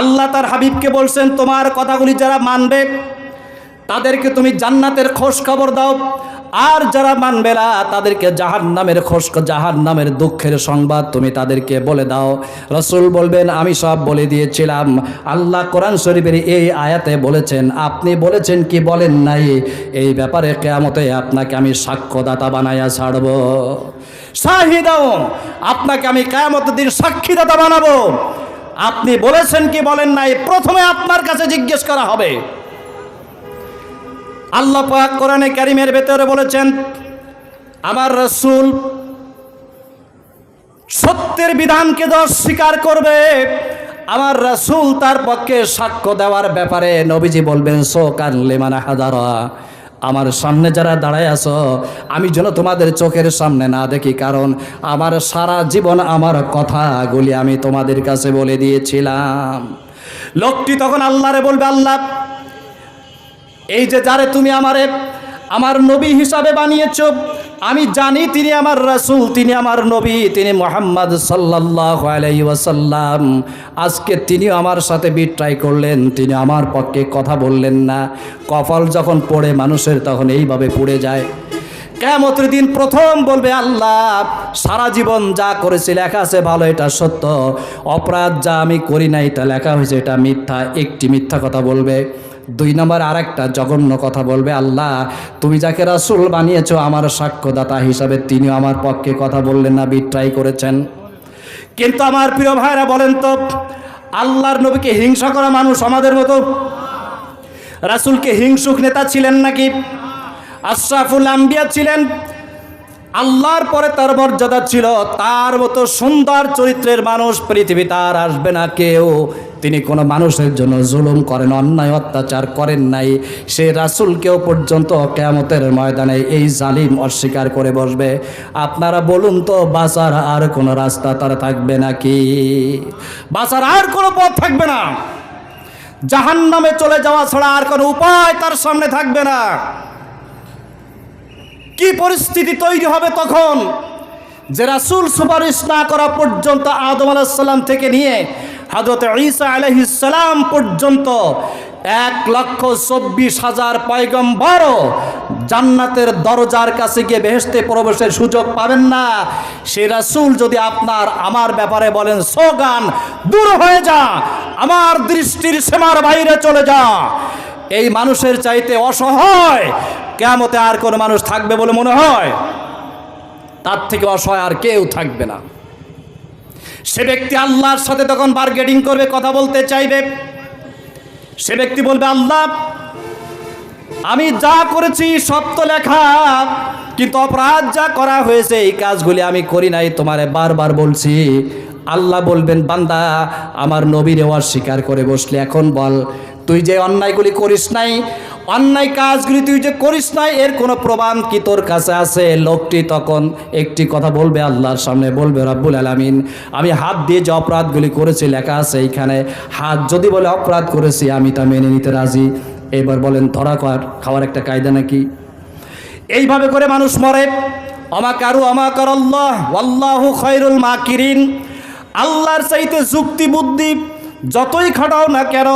আল্লাহ তার হাবিবকে বলছেন, তোমার কথাগুলি যারা মানবে, তাদেরকে তুমি জান্নাতের খোঁজ খবর দাও। আর যারা মানবে না, তাদেরকে জাহান নামের খোঁজ জাহান নামের দুঃখের সংবাদ তুমি তাদেরকে বলে দাও। রসুল বলবেন, আমি সব বলে দিয়েছিলাম। আল্লাহ কোরআন শরীফের এই আয়াতে বলেছেন, আপনি বলেছেন কি বলেন নাই? এই ব্যাপারে কেয়ামতে আপনাকে আমি সাক্ষ্যদাতা বানাইয়া ছাড়ব। শাহিদাও আপনাকে আমি কেয়ামত দিন সাক্ষীদাতা বানাবো। আপনি বলেছেন কি বলেন নাই? প্রথমে আপনার কাছে জিজ্ঞেস করা হবে। আল্লাহ পাক কোরআনে কারিমের ভেতরে বলেছেন, আমার রসুল সত্যের বিধানকে দোষ স্বীকার করবে। আমার রাসূল তার পক্ষে সাক্ষ্য দেওয়ার ব্যাপারে নবীজি বলবেন সো সোকান লেমানা হাজারা আমার সামনে যারা দাঁড়ায় আছো, আমি যেন তোমাদের চোখের সামনে না দেখি, কারণ আমার সারা জীবন আমার কথাগুলি আমি তোমাদের কাছে বলে দিয়েছিলাম। লোকটি তখন আল্লাহরে বলবে, আল্লাহ, এই যে যারে তুমি আমারে, আমার নবী হিসাবে বানিয়েছ আমি জানি তিনি আমার রাসুল, তিনি আমার নবী, তিনি মোহাম্মদ সাল্লাল্লাহু আলাইহি ওয়াসাল্লাম। আজকে তিনি আমার সাথে বিট্রাই করলেন, তিনি আমার পক্ষে কথা বললেন না। কপাল যখন পড়ে মানুষের তখন এইভাবে পড়ে যায়। কেমতের দিন প্রথম বলবে, আল্লাহ, সারা জীবন যা করেছি লেখা আছে ভালো, এটা সত্য। অপরাধ যা আমি করি নাই তা লেখা হয়েছে, এটা মিথ্যা, একটি মিথ্যা কথা বলবে। দুই নম্বর আরেকটা জঘন্য কথা বলবে, আল্লাহ, তুমি যাকে রাসূল বানিয়েছ আমার সাক্ষ্যদাতা হিসাবে তিনি আমার পক্ষে কথা বললেন না, বিট্রাই করেছেন। কিন্তু আমার প্রিয় ভাইরা বলেন তো, আল্লাহর নবীকে হিংসা করা মানুষ আমাদের মতো? রাসূলকে হিংসুক নেতা ছিলেন নাকি? আশরাফুল আম্বিয়া ছিলেন? আল্লাহর পরে তার মর্যাদা ছিল, তার মতো সুন্দর চরিত্রের মানুষ পৃথিবী তার আসবে না কেউ। তিনি কোনো মানুষের জন্য জুলুম করেন, অন্যায় অত্যাচার করেন নাই। সে রাসুলকেও পর্যন্ত কেয়ামতের ময়দানে এই জালিম অস্বীকার করে বসবে। আপনারা বলুন তো, বাঁচার আর কোনো রাস্তা তার থাকবে নাকি? বাঁচার আর কোনো পথ থাকবে না। জাহান নামে চলে যাওয়া ছাড়া আর কোনো উপায় তার সামনে থাকবে না। কি পরিস্থিতি তৈরি হবে তখন? যে রাসুল সুপারিশ না করা পর্যন্ত আদম আলাহিসাল্লাম থেকে নিয়ে হাজরত ঈসা আলহিসাল্লাম পর্যন্ত এক লক্ষ চব্বিশ হাজার পয়গম্বরও জান্নাতের দরজার কাছে গিয়ে বেহেস্তে প্রবেশের সুযোগ পাবেন না। সে রাসুল যদি আপনার, আমার ব্যাপারে বলেন, সোগান, দূর হয়ে যা, আমার দৃষ্টির সীমার বাইরে চলে যা। এই মানুষের চাইতে অসহায় কেমতে আর কোনো মানুষ থাকবে বলে মনে হয়? তার থেকে অসহায় আর কেউ থাকবে না। সে ব্যক্তি আল্লাহর সাথে তখন বার্গেটিং করবে, কথা বলতে চাইবে। সে ব্যক্তি বলবে, আল্লাহ, আমি যা করেছি সব তো লেখা, কিন্তু অপরাধ যা করা হয়েছে, এই কাজগুলি আমি করি নাই, তোমারে বারবার বলছি। আল্লাহ বলবেন, বান্দা, আমার নবীর অস্বীকার করে বসলে, এখন বল, তুই যে অন্যায়গুলি করিস নাই, অন্যায় কাজগুলি তুই যে করিস নাই, এর কোনো প্রমাণ কি তোর কাছে আছে? লোকটি তখন একটি কথা বলবে আল্লাহর সামনে, বলবে, রাব্বুল আলামিন, আমি হাত দিয়ে যে অপরাধগুলি করেছি, লেখা আছে এইখানে, হাত যদি বলে অপরাধ করেছি, আমি তা মেনে নিতে রাজি। এবার বলেন, ধরা খাওয়ার একটা কায়দা নাকি? এইভাবে করে মানুষ মরে অমাকারু অমাকার আল্লাহ আল্লাহু খৈরুল মাকিরিন। আল্লাহর চাইতে যুক্তি বুদ্ধি যতই খাটাও না কেন,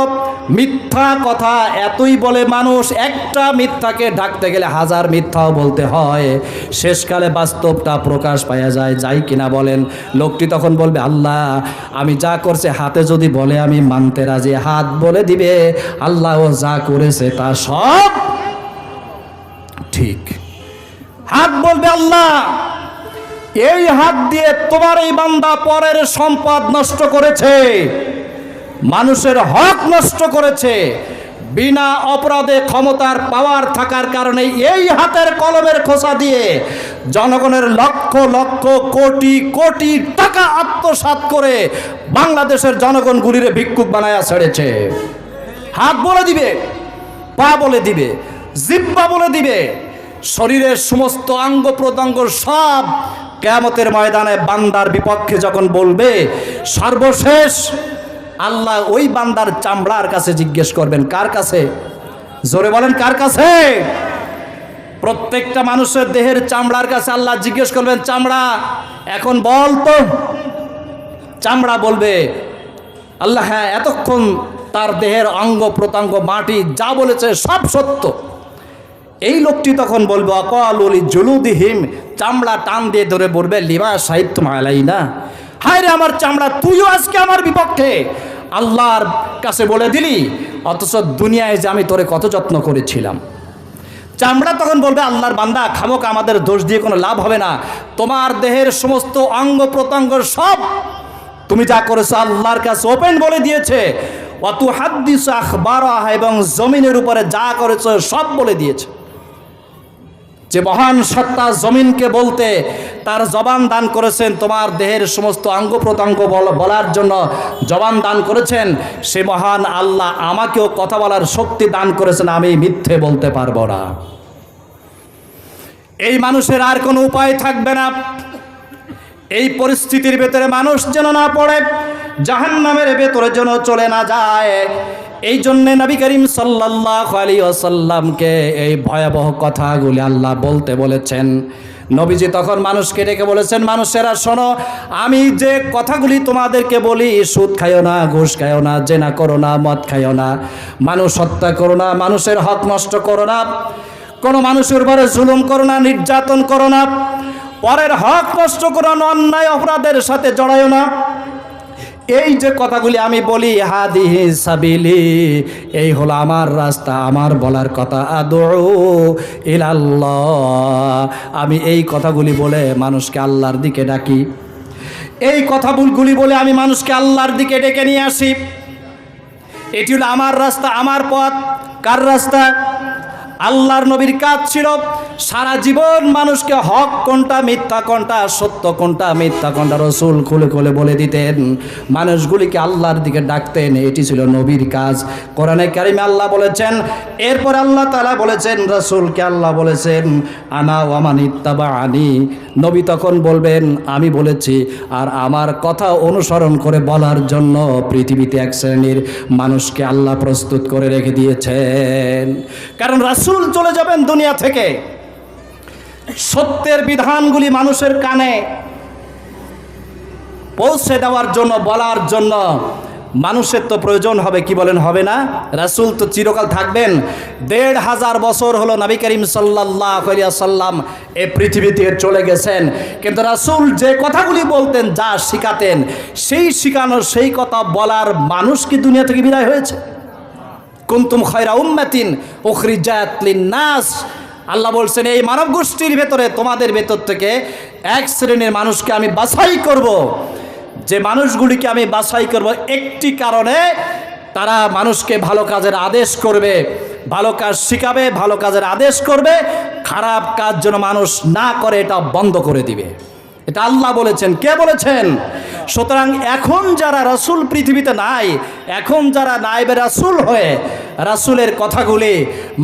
মিথ্যা কথা এতই বলে মানুষ একটা মিথ্যাকে ঢাকতে গেলে হাজার মিথ্যাও বলতে হয়। শেষকালে বাস্তবটা প্রকাশ পাওয়া যায়, যাই কিনা বলেন। লোকটি তখন বলবে, আল্লাহ, আমি যা করছে হাতে যদি বলে আমি মানতে রাজি, হাত বলে দিবে। আল্লাহ যা করেছে তা সব ঠিক। হাত বলবে, আল্লাহ এই হাত দিয়ে তোমার এই বান্দা পরের সম্পদ নষ্ট করেছে, মানুষের হক নষ্ট করেছে, বিনা অপরাধে ক্ষমতার পাওয়ার থাকার কারণে এই হাতের কলমের খোসা দিয়ে জনগণের লক্ষ লক্ষ কোটি কোটি টাকা আত্মসাৎ করে বাংলাদেশের জনগণগুলিরে ভিক্ষুক বানায়া ছেড়েছে। হাত বলে দিবে, পা বলে দিবে, জিব্বা বলে দিবে, শরীরের সমস্ত অঙ্গ প্রত্যঙ্গ সব কেয়ামতের ময়দানে বান্দার বিপক্ষে যখন বলবে, সর্বশেষ আল্লাহ ওই বান্দার চামড়ার কাছে জিজ্ঞেস করবেন, কার কাছে? জোরে বলেন, কার কাছে? প্রত্যেকটা মানুষের দেহের চামড়ার কাছে আল্লাহ জিজ্ঞেস করবেন, চামড়া, এখন বল তো। চামড়া বলবে, আল্লাহ হ্যাঁ এতক্ষণ তার দেহের অঙ্গ প্রত্যঙ্গ, মাটি যা বলেছে সব সত্য। এই লোকটি তখন বলব, অকলি জুলুদিহিম চামড়া টান দিয়ে ধরে বলবে লিবা সাহিত্য মালাই না হায় রে আমার চামড়া, তুইও আজকে আমার বিপক্ষে। আল্লাহর কাছে বলে দিলি, অথচ দুনিয়ায় যে আমি তোরে কত যত্ন করেছিলাম। চামড়া তখন বলবে, আল্লাহর বান্দা, খামোক, আমাদের দোষ দিয়ে কোনো লাভ হবে না। তোমার দেহের সমস্ত অঙ্গ প্রত্যঙ্গ সব তুমি যা করেছ আল্লাহর কাছে ওপেন বলে দিয়েছে। অত হাদ্দিস আখবার এবং জমিনের উপরে যা করেছ সব বলে দিয়েছে। যে মহান সত্তা জমিনকে বলতে তার জবান দান করেছেন, তোমার দেহের সমস্ত অঙ্গ প্রত্যঙ্গ বলার জন্য জবান দান করেছেন, সে মহান আল্লাহ আমাকেও কথা বলার শক্তি দান করেছেন, আমি মিথ্যে বলতে পারব না। এই মানুষের আর কোনো উপায় থাকবে না। এই পরিস্থিতির ভেতরে মানুষ যেন না পড়ে, জাহান্নামের ভেতরে যেন চলে না যায়। এই জন্যে নবী করিম সাল্লাহ আলী আসাল্লামকে এই ভয়াবহ কথাগুলি আল্লাহ বলতে বলেছেন। নবীজি তখন মানুষকে ডেকে বলেছেন, মানুষেরা, শোনো, আমি যে কথাগুলি তোমাদেরকে বলি, সুদ খাইও না, ঘুষ খায়ো না, জেনা করো না, মদ খাইও না, মানুষ হত্যা করো না, মানুষের হক নষ্ট করো না, কোনো মানুষের উপরে জুলুম করো না, নির্যাতন করো না, পরের হক নষ্ট করো না অন্যায় অপরাধের সাথে জড়ায় না। এই যে কথাগুলি আমি বলি, হাদিহি সাবিলি, এই হলো আমার রাস্তা, আমার বলার কথা। আদৌ ইলাল্লাহ। আমি এই কথাগুলি বলে মানুষকে আল্লাহর দিকে ডাকি। এই কথাগুলি বলে আমি মানুষকে আল্লাহর দিকে ডেকে নিয়ে আসি। এটি হলো আমার রাস্তা, আমার পথ। কার রাস্তা? আল্লাহর নবীর কাজ ছিল সারা জীবন মানুষকে হক কোনটা, মিথ্যা কোনটা, সত্য কোনটা, মিথ্যা কোনটা রসুল খুলে খুলে বলে দিতেন। মানুষগুলিকে আল্লাহর দিকে ডাকতেন, এটি ছিল নবীর কাজ। কোরআনে কারিমে আল্লাহ বলেছেন, এরপর আল্লাহ তালা বলেছেন, রসুলকে আল্লাহ বলেছেন, আনা ওয়ামান ইত্তাবা আনি নবী তখন বলবেন, আমি বলেছি, আর আমার কথা অনুসরণ করে বলার জন্য পৃথিবীতে এক শ্রেণির মানুষকে আল্লাহ প্রস্তুত করে রেখে দিয়েছেন। কারণ রাসূল চলে যাবেন দুনিয়া থেকে। সত্যের বিধানগুলি মানুষের কানে পৌঁছে দেওয়ার জন্য, বলার জন্য মানুষের তো প্রয়োজন হবে, কি বলেন, হবে না? রাসূল তো চিরকাল থাকবেন। দেড় হাজার বছর হলো নবী করিম সাল্লাহ সাল্লাম এ পৃথিবী থেকে চলে গেছেন। কিন্তু রাসূল যে কথাগুলি বলতেন, যা শিখাতেন, সেই শিখানোর, সেই কথা বলার মানুষ কি দুনিয়া থেকে বিদায় হয়েছে? কুন্তুম খয়রা উম্মাতিন উখরিজাত লিন্নাস। আল্লাহ বলছেন, এই মানব গোষ্ঠীর ভেতরে, তোমাদের ভেতর থেকে এক শ্রেণির মানুষকে আমি বাছাই করব। যে মানুষগুলিকে আমি বাছাই করব, একটি কারণে তারা মানুষকে ভালো কাজের আদেশ করবে, ভালো কাজ শিখাবে, ভালো কাজের আদেশ করবে, খারাপ কাজ যেন মানুষ না করে, এটা বন্ধ করে দিবে। এটা আল্লাহ বলেছেন। কে বলেছেন? সুতরাং এখন যারা রাসূল পৃথিবীতে নাই, এখন যারা নাইবে রাসূল হয়ে রাসূলের কথাগুলি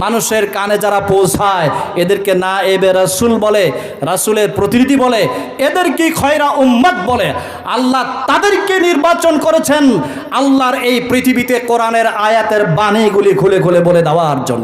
মানুষের কানে যারা পৌঁছায়, এদেরকে না এবে রাসূল বলে, রাসূলের প্রতিনিধি বলে এদের কি খয়রা উম্মত বলে, আল্লাহ তাদেরকে নির্বাচন করেছেন। আল্লাহর এই পৃথিবীতে কোরআনের আয়াতের বাণীগুলি খুলে খুলে বলে দেওয়ার জন্য।